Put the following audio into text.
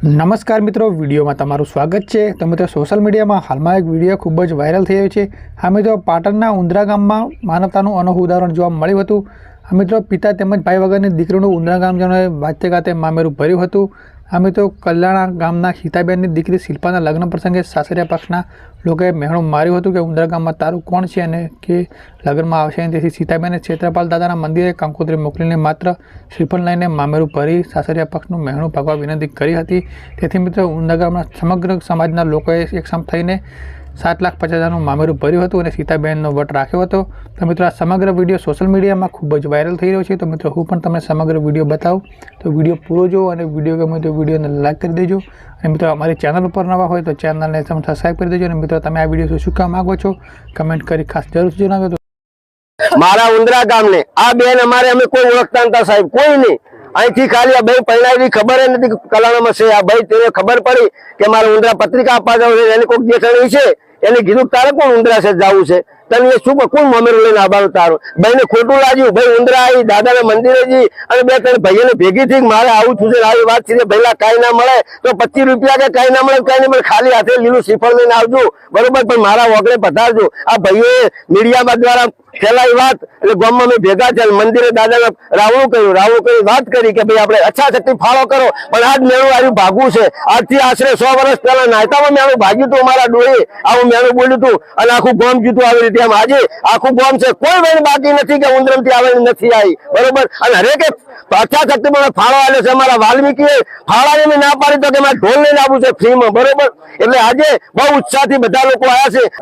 નમસ્કાર મિત્રો, વિડીયોમાં તમારું સ્વાગત છે. તો મિત્રો સોશિયલ મીડિયામાં હાલમાં એક વીડિયો ખૂબ જ વાયરલ રહ્યો છે. આ મિત્રો, પાટણના ઉંદરા ગામમાં માનવતાનું અનોખું ઉદાહરણ જોવા મળ્યું હતું. મિત્રો, પિતા તેમજ ભાઈ વગરની દીકરીનું ઉંદરા ગામજનોએ વાતે ગાતે મામેરું ભર્યું હતું. આ મિત્રો, કલ્યાણા ગામના સીતાબેનની દીકરી શિલ્પાના લગ્ન પ્રસંગે સાસરિયા પક્ષના લોકોએ મહેણું માર્યું હતું કે ઉંદરા ગામમાં તારું કોણ છે અને કે લગ્નમાં આવશે અને તેથી સીતાબેને ક્ષેત્રપાલ દાદાના મંદિરે કંકોત્રી મોકલીને માત્ર શ્રીફળ લઈને મામેરું ભરી સાસરિયા પક્ષનું મહેણું ભાગવા વિનંતી કરી હતી. તેથી મિત્રો ઉંદરા ગામના સમગ્ર સમાજના લોકોએ એકસમ થઈને સાત લાખ પચાસ હજારનું મામેરું ભર્યું હતું અને સીતાબેનનો વટ રાખ્યો હતો. તો મિત્રો, આ સમગ્ર વીડિયો સોશિયલ મીડિયામાં ખૂબ જ વાયરલ થઈ રહ્યો છે. તો મિત્રો, હું પણ તમને સમગ્ર વીડિયો બતાવું. તો વીડિયો પૂરો જુઓ અને વીડિયો ગમે તો વિડીયોને લાઈક કરી દેજો. અને મિત્રો, અમારી ચેનલ ઉપર નવા હોય તો ચેનલને તમે સબસ્ક્રાઈબ કરી દેજો. અને મિત્રો, તમે આ વીડિયો શું કહેવા માગો છો કમેન્ટ કરી ખાસ જરૂર જણાવજો. મારા ઉંદરા ગામને, આ બેન અમારે અમે કોઈ ઓળખતા નતા સાહેબ, કોઈ નહીં. અહીંથી ખાલી આ ભાઈ પરણાવી ખબર નથી કલાણામાં છે. આ ભાઈ, તેને ખબર પડી કે મારે ઉંદરા પત્રિકા આપવા જવું છે, એની કોઈક દેખાણી છે. એને કીધું, તારે કોણ ઉંદરા છે જવું છે? તને એ શું કોણ મમેરું લઈને આવવાનું તારું? ભાઈને ખોટું લાગ્યું, ભાઈ, ઉંદરા આવી, દાદાના મંદિરે જઈ અને બે ત્રણ ભાઈઓને ભેગી થઈ મારે આવું છું છે આવી વાત છે ભઈલા કાંઈ ના મળે, તો પચીસ રૂપિયા કે કાંઈ ના મળે કાંઈ નહીં ખાલી હાથે લીલું શ્રીફળ લઈને આવજો. બરોબર, પણ મારા વગડે પધારજો. આ ભાઈઓએ મીડિયામાં દ્વારા ફેલાઈ વાત, એટલે ગામમાં મેં ભેગા થયા મંદિરે દાદાને રાવણું કર્યું. રાવણું કરી વાત કરી કે ભાઈ, આપણે અચ્છા શક્તિ ફાળો કરો. પણ આજ મેળું આવ્યું ભાગવું છે. આજથી આશરે સો વર્ષ પહેલા નાયતામાં મેળું ભાગ્યું હતું અમારા ડોળે આવું મેળું બોલ્યું હતું અને આખું ગામ જીતું આવી રીતે એમ. આજે આખું ગામ છે. કોઈ વેણ બાકી નથી કે ઉંદરમથી આવે નથી આવી. બરોબર? અને હરેકે શક્તિ મને ફાળો આવ્યો છે અમારા વાલ્મીકી ફાળાને મેં ના પાડી તો કે મારે ઢોલ લઈને આવવું છે ફ્રીમાં. બરોબર? એટલે આજે બહુ ઉત્સાહથી બધા લોકો આવ્યા છે.